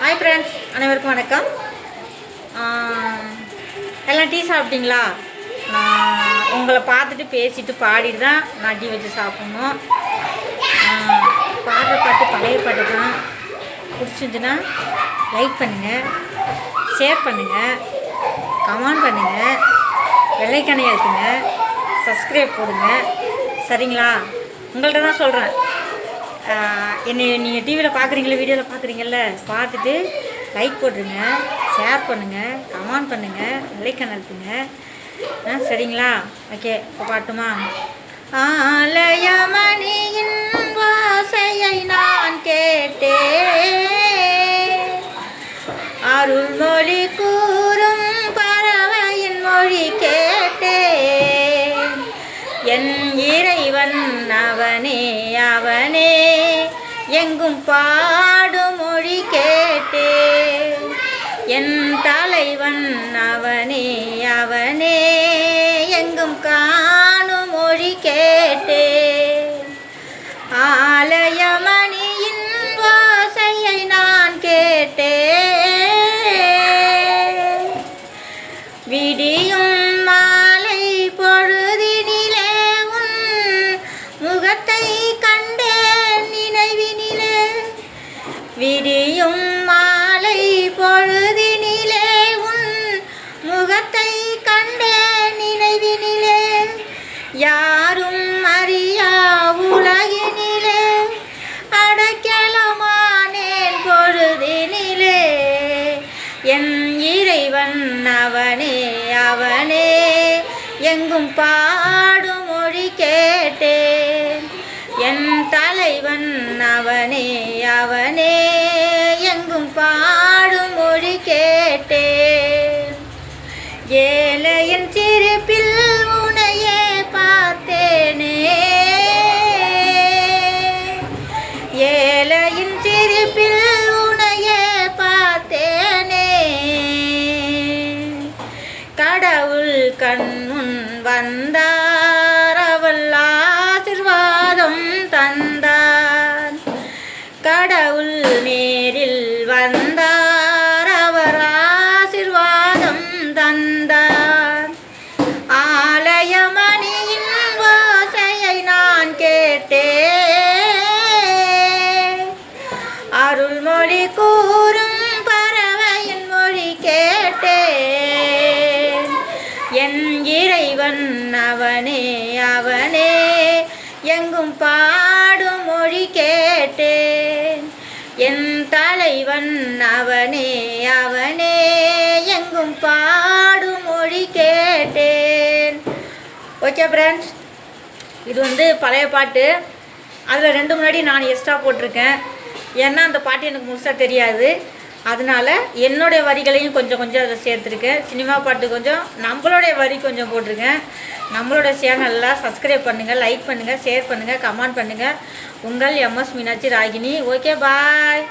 Hi friends அனைவருக்கும் வணக்கம். எல்லாம் டீ சாப்பிட்டீங்களா? நான் உங்களை பார்த்துட்டு பேசிட்டு பாடிட்டு தான் நான் டீ வச்சு சாப்பிட்ணும். பாடுற பாட்டு பழைய பாட்டு தான். பிடிச்சிருந்துன்னா லைக் பண்ணுங்கள் ஷேர் பண்ணுங்கள் கமெண்ட் பண்ணுங்கள் வெள்ளைக்கணையை இருக்குங்க சப்ஸ்கிரைப் போடுங்க. சரிங்களா? உங்கள்கிட்ட தான் சொல்கிறேன் என்னை நீங்கள் டிவியில் பார்க்குறீங்களா வீடியோவில் பார்க்குறீங்கல்ல பார்த்துட்டு லைக் போட்டுருங்க ஷேர் பண்ணுங்கள் கமெண்ட் பண்ணுங்கள் லைக்கன் அழுத்துங்க. ஆ சரிங்களா? ஓகே இப்போ பாட்டுமா? ஆலயமணியின் வாசையை நான் கேட்டேன். அருள்மொழி கூறும் பறவையின் மொழி கேட்டேன். என் இறைவன் அவனே அவனே. எங்கும் பாடும் மொழி கேட்டேன் என் தலைவன் அவனே அவனே. எங்கும் காணும் மொழி கேட்டே. ஆலயமணியின் வாசையை நான் கேட்டே. விடி யாரும் அறியா உலகினிலே. அடைக்கலமானேன் பொழுதினிலே. என் இறைவன் அவனே அவனே. எங்கும் பாடும் மொழி கேட்டேன். என் தலைவன் அவனே அவனே. எங்கும் பாடும் மொழி கேட்டேன். ஏழையின் சிரிப்பி கண்முன் வந்தார் அவள் ஆசிர்வாதம் தந்தார். கடவுள் நேரில் வந்தார் அவர் ஆசிர்வாதம் தந்தார். ஆலயமணியின் வாசையை நான் கேட்டேன். அருள்மொழி கூறும் இறைவன் அவனே அவனே. எங்கும் பாடும் மொழி கேட்டேன். என் தலைவன் அவனே அவனே. எங்கும் பாடும் மொழி கேட்டேன். ஓகே ஃப்ரெண்ட்ஸ் இது வந்து பழைய பாட்டு. அதில் ரெண்டு முன்னாடி நான் எக்ஸ்ட்ரா போட்டிருக்கேன். ஏன்னா அந்த பாட்டு எனக்கு முழுசாக தெரியாது. அதனால என்னுடைய வரிகளையும் கொஞ்சம் கொஞ்சம் அதில் சேர்த்துருக்கேன் சினிமா பாட்டு கொஞ்சம் நம்மளுடைய வரி கொஞ்சம் போட்டிருக்கேன். நம்மளோட சேனலில் சப்ஸ்கிரைப் பண்ணுங்கள் லைக் பண்ணுங்கள் ஷேர் பண்ணுங்கள் கமெண்ட் பண்ணுங்கள் உங்கள் M S Meenakshi Ragini. Okay bye